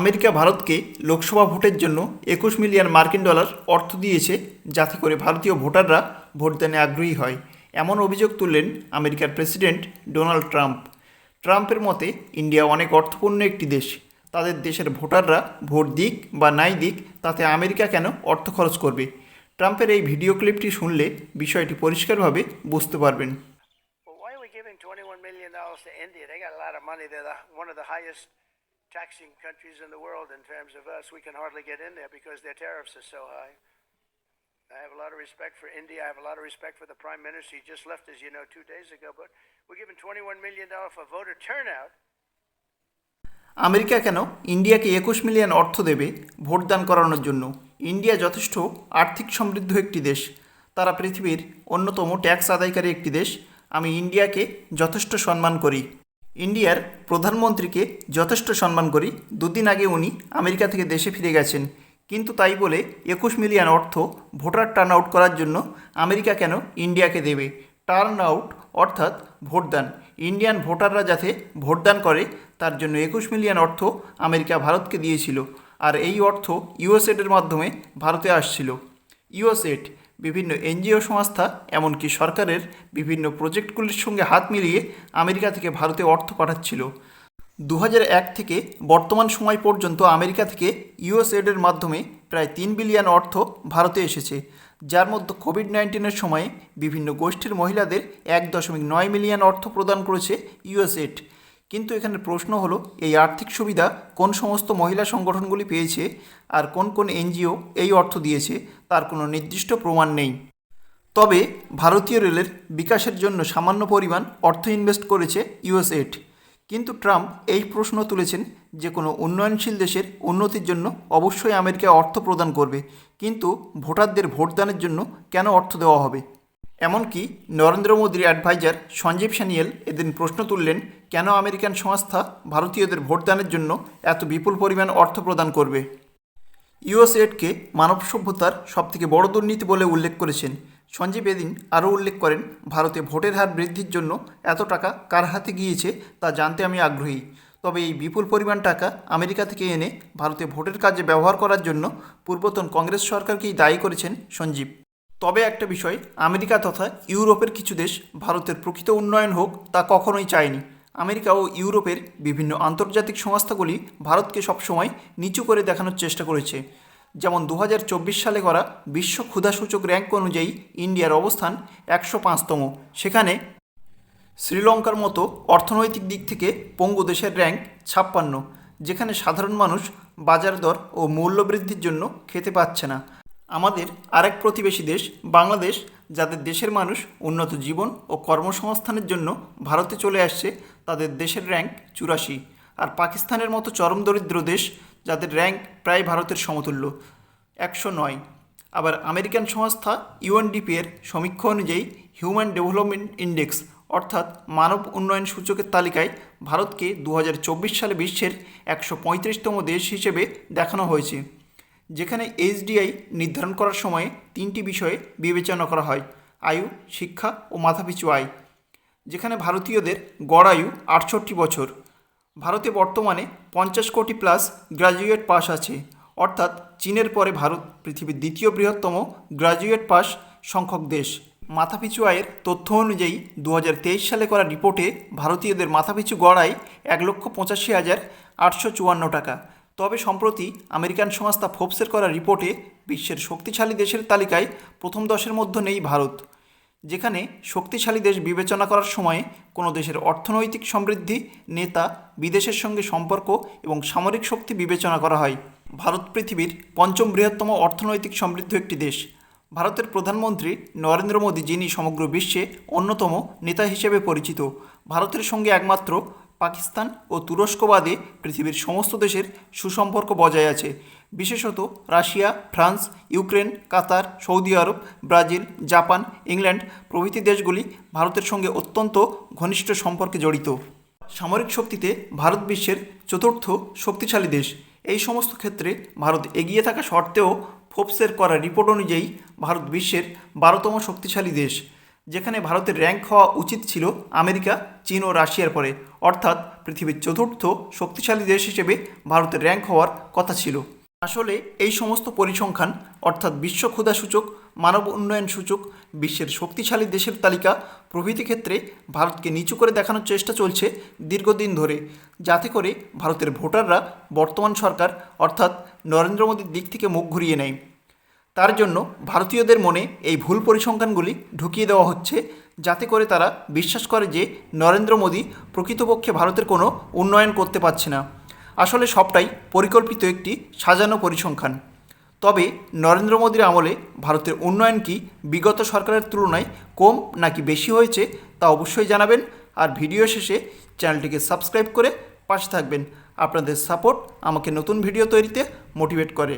America ভারতকে লোকসভা ভোটের জন্য একুশ মিলিয়ন মার্কিন ডলার অর্থ দিয়েছে যাতে করে ভারতীয় ভোটাররা ভোটদানে আগ্রহী হয়। এমন অভিযোগ তুললেন আমেরিকার প্রেসিডেন্ট ডোনাল্ড ট্রাম্প। ট্রাম্পের মতে ইন্ডিয়া অনেক অর্থপূর্ণ একটি দেশ। তাদের দেশের ভোটাররা ভোট দিক বা নাই দিক তাতে আমেরিকা কেন অর্থ খরচ করবে? ট্রাম্পের এই ভিডিও ক্লিপটি শুনলে বিষয়টি পরিষ্কারভাবে বুঝতে পারবেন। Well, why are we giving $21 million to India? They got a lot of money. They're the, one of the highest taxing countries in the world in terms of us. We can hardly get in there because their tariffs are so high. I have a lot of respect for India. I have a lot of respect for the Prime Minister. He just left, as you know, two days ago. But we're giving $21 million for voter turnout. America কেন ইন্ডিয়াকে একুশ million অর্থ দেবে ভোটদান করানোর জন্য India যথেষ্ট আর্থিক সমৃদ্ধ একটি দেশ তারা পৃথিবীর অন্যতম ট্যাক্স আদায়কারী একটি দেশ আমি ইন্ডিয়াকে যথেষ্ট সম্মান করি ইন্ডিয়ার প্রধানমন্ত্রীকে যথেষ্ট সম্মান করি। দুদিন আগে উনি আমেরিকা থেকে দেশে ফিরে গেছেন। কিন্তু তাই বলে একুশ মিলিয়ন অর্থ ভোটার টার্ন আউট করার জন্য আমেরিকা কেন ইন্ডিয়াকে দেবে? টার্ন আউট অর্থাৎ ভোটদান। ইন্ডিয়ান ভোটাররা যাতে ভোটদান করে, তার জন্য একুশ মিলিয়ন অর্থ আমেরিকা ভারতকে দিয়েছিল। আর এই অর্থ ইউএসএডের মাধ্যমে ভারতে আসছিল। ইউএসএড বিভিন্ন এনজিও সংস্থা, এমনকি সরকারের বিভিন্ন প্রজেক্টগুলির সঙ্গে হাত মিলিয়ে আমেরিকা থেকে ভারতে অর্থ পাঠাচ্ছিল। দু থেকে বর্তমান সময় পর্যন্ত আমেরিকা থেকে ইউএসএডের মাধ্যমে প্রায় তিন বিলিয়ন অর্থ ভারতে এসেছে, যার মধ্যে কোভিড নাইন্টিনের সময়ে বিভিন্ন গোষ্ঠীর মহিলাদের এক দশমিক নয় মিলিয়ন অর্থ প্রদান করেছে ইউএসএড কিন্তু এখানে প্রশ্ন হলো, এই আর্থিক সুবিধা কোন সমস্ত মহিলা সংগঠনগুলি পেয়েছে আর কোন কোন এনজিও এই অর্থ দিয়েছে, তার কোনো নির্দিষ্ট প্রমাণ নেই। তবে ভারতীয় রেলের বিকাশের জন্য সামান্য পরিমাণ অর্থ ইনভেস্ট করেছে ইউএসএড। কিন্তু ট্রাম্প এই প্রশ্ন তুলেছেন যে কোনো উন্নয়নশীল দেশের উন্নতির জন্য অবশ্যই আমেরিকা অর্থ প্রদান করবে, কিন্তু ভোটারদের ভোটদানের জন্য কেন অর্থ দেওয়া হবে? এমনকি নরেন্দ্র মোদীর অ্যাডভাইজার সঞ্জীব সানিয়েল এদিন প্রশ্ন তুললেন, কেন আমেরিকান সংস্থা ভারতীয়দের ভোটদানের জন্য এত বিপুল পরিমাণ অর্থ প্রদান করবে? ইউএসএডকে মানব সভ্যতার সবথেকে বড় দুর্নীতি বলে উল্লেখ করেছেন। সঞ্জীব এদিন আরও উল্লেখ করেন, ভারতে ভোটের হার বৃদ্ধির জন্য এত টাকা কার হাতে গিয়েছে তা জানতে আমি আগ্রহী। তবে এই বিপুল পরিমাণ টাকা আমেরিকা থেকে এনে ভারতে ভোটের কাজে ব্যবহার করার জন্য পূর্বতন কংগ্রেস সরকারকেই দায়ী করেছেন সঞ্জীব। তবে একটা বিষয়, আমেরিকা তথা ইউরোপের কিছু দেশ ভারতের প্রকৃত উন্নয়ন হোক তা কখনোই চায়নি। আমেরিকা ও ইউরোপের বিভিন্ন আন্তর্জাতিক সংস্থাগুলি ভারতকে সবসময় নিচু করে দেখানোর চেষ্টা করেছে। যেমন দু হাজার চব্বিশ সালে করা বিশ্ব ক্ষুধাসূচক র্যাঙ্ক অনুযায়ী ইন্ডিয়ার অবস্থান একশো পাঁচতম। সেখানে শ্রীলঙ্কার মতো অর্থনৈতিক দিক থেকে পঙ্গু দেশের র্যাঙ্ক ছাপ্পান্ন, যেখানে সাধারণ মানুষ বাজার দর ও মূল্য বৃদ্ধির জন্য খেতে পাচ্ছে না। আমাদের আরেক প্রতিবেশী দেশ, বাংলাদেশ, যাদের দেশের মানুষ উন্নত জীবন ও কর্মসংস্থানের জন্য ভারতে চলে আসছে তাদের দেশের র্যাঙ্ক চুরাশি। আর পাকিস্তানের মতো চরম দরিদ্র দেশ, যাদের র্যাঙ্ক প্রায় ভারতের সমতুল্য, একশো নয়। আবার আমেরিকান সংস্থা ইউএনডিপি এর সমীক্ষা অনুযায়ী হিউম্যান ডেভেলপমেন্ট ইন্ডেক্স, অর্থাৎ মানব উন্নয়ন সূচকের তালিকায় ভারতকে দু হাজার চব্বিশ সালে বিশ্বের একশো পঁয়ত্রিশতম দেশ হিসেবে দেখানো হয়েছে। যেখানে এইচডিআই নির্ধারণ করার সময়ে তিনটি বিষয়ে বিবেচনা করা হয়, আয়ু, শিক্ষা ও মাথাপিছু আয়। যেখানে ভারতীয়দের গড় আয়ু আটষট্টি বছর। ভারতে বর্তমানে পঞ্চাশ কোটি প্লাস গ্রাজুয়েট পাস আছে। অর্থাৎ চীনের পরে ভারত পৃথিবীর দ্বিতীয় বৃহত্তম গ্রাজুয়েট পাস সংখ্যক দেশ। মাথাপিছু আয়ের তথ্য অনুযায়ী দু হাজার তেইশ সালে করা রিপোর্টে ভারতীয়দের মাথাপিছু গড় আয় এক লক্ষ পঁচাশি হাজার আটশো চুয়ান্ন টাকা। তবে সম্প্রতি আমেরিকান সংস্থা ফোর্বসের করা রিপোর্টে বিশ্বের শক্তিশালী দেশের তালিকায় প্রথম দশের মধ্যে নেই ভারত, যেখানে শক্তিশালী দেশ বিবেচনা করার সময়ে কোনো দেশের অর্থনৈতিক সমৃদ্ধি, নেতা, বিদেশের সঙ্গে সম্পর্ক এবং সামরিক শক্তি বিবেচনা করা হয়। ভারত পৃথিবীর পঞ্চম বৃহত্তম অর্থনৈতিক সমৃদ্ধ একটি দেশ। ভারতের প্রধানমন্ত্রী নরেন্দ্র মোদী, যিনি সমগ্র বিশ্বে অন্যতম নেতা হিসেবে পরিচিত, ভারতের সঙ্গে একমাত্র পাকিস্তান ও তুরস্ক বাদে পৃথিবীর সমস্ত দেশের সুসম্পর্ক বজায় আছে। বিশেষত Russia, France, Ukraine, Qatar, Saudi Arab, Brazil, Japan, England প্রভৃতি দেশগুলি ভারতের সঙ্গে অত্যন্ত ঘনিষ্ঠ সম্পর্কে জড়িত। সামরিক শক্তিতে ভারত বিশ্বের চতুর্থ শক্তিশালী দেশ। এই সমস্ত ক্ষেত্রে ভারত এগিয়ে থাকা সত্ত্বেও ফোর্বসের করা রিপোর্ট অনুযায়ী ভারত বিশ্বের বারোতম শক্তিশালী দেশ। যেখানে ভারতের র্যাঙ্ক হওয়া উচিত ছিল আমেরিকা, চীন ও রাশিয়ার পরে। অর্থাৎ পৃথিবীর চতুর্থ শক্তিশালী দেশ হিসেবে ভারতের র্যাঙ্ক হওয়ার কথা ছিল। আসলে এই সমস্ত পরিসংখ্যান, অর্থাৎ বিশ্ব ক্ষুধা সূচক, মানব উন্নয়ন সূচক, বিশ্বের শক্তিশালী দেশের তালিকা প্রভৃতি ক্ষেত্রে ভারতকে নিচু করে দেখানোর চেষ্টা চলছে দীর্ঘদিন ধরে। যাতে করে ভারতের ভোটাররা বর্তমান সরকার, অর্থাৎ নরেন্দ্র মোদীর দিক থেকে মুখ ঘুরিয়ে নেয়। তার জন্য ভারতীয়দের মনে এই ভুল পরিসংখ্যানগুলি ঢুকিয়ে দেওয়া হচ্ছে, যাতে করে তারা বিশ্বাস করে যে নরেন্দ্র মোদী প্রকৃতপক্ষে ভারতের কোনো উন্নয়ন করতে পারছে না। আসলে সবটাই পরিকল্পিত একটি সাজানো পরিসংখ্যান। তবে নরেন্দ্র মোদীর আমলে ভারতের উন্নয়ন কি বিগত সরকারের তুলনায় কম নাকি বেশি হয়েছে তা অবশ্যই জানাবেন, আর ভিডিও শেষে চ্যানেলটিকে সাবস্ক্রাইব করে পাশে থাকবেন। আপনাদের সাপোর্ট আমাকে নতুন ভিডিও তৈরিতে মোটিভেট করে।